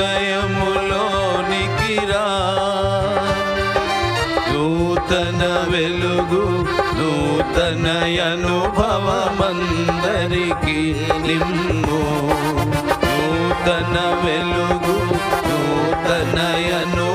హృదయములోనికి రా నూతన వెలుగు నూతన అనుభవమందరికి నిమ్ము నూతన వెలుగు నూతన అను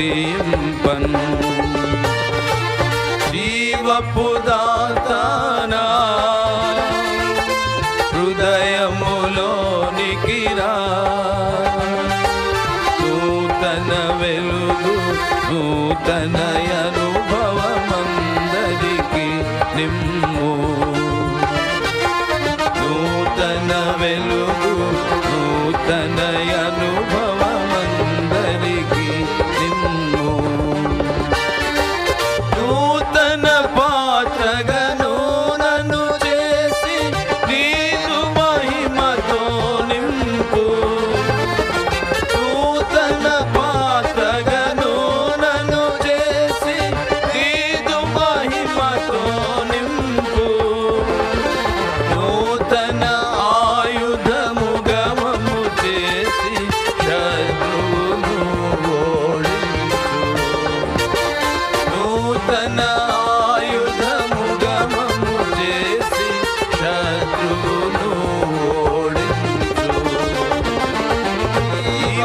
స్తుతింపను జీవపుదాతనా హృదయములోనికి రా నూతన వెలుగు నూతన అనుభవమందరికి నిమ్ము. నూతన వెలుగు నూతన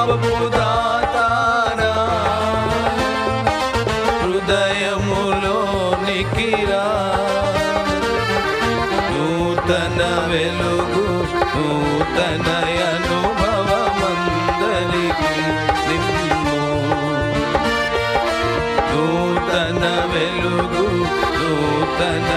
జీవపు హృదయములోనికి రా నూతన వెలుగు నూతన అనుభవమందరికి నిమ్ము నూతన వెలుగు నూతన